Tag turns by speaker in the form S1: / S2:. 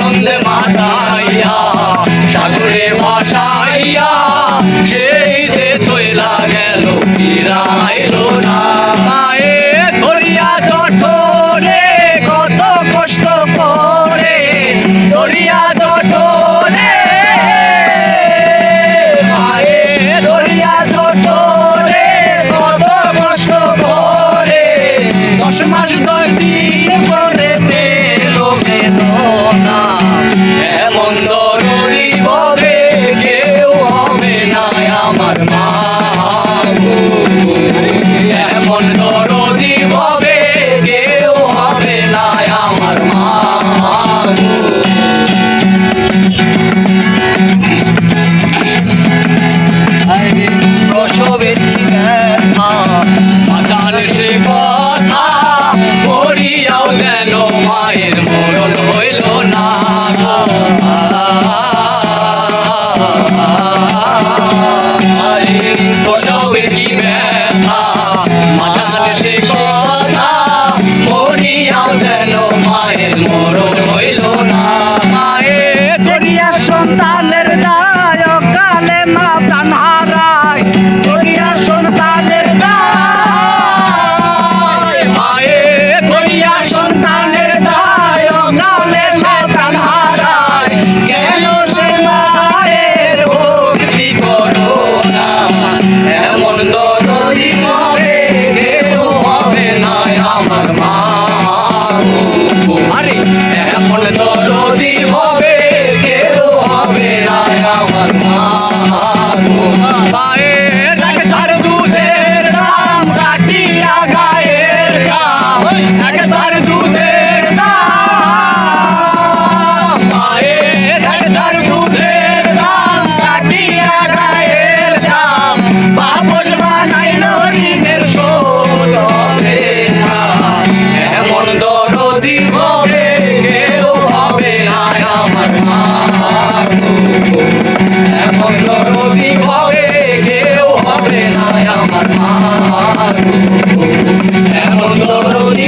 S1: আনন্দে শোভের ব্যথা? বাজার সে কথা করিয়াও যেন মায়ের মরণ হইল। গরিব কেউ হবে না আমার মা এমন দরদি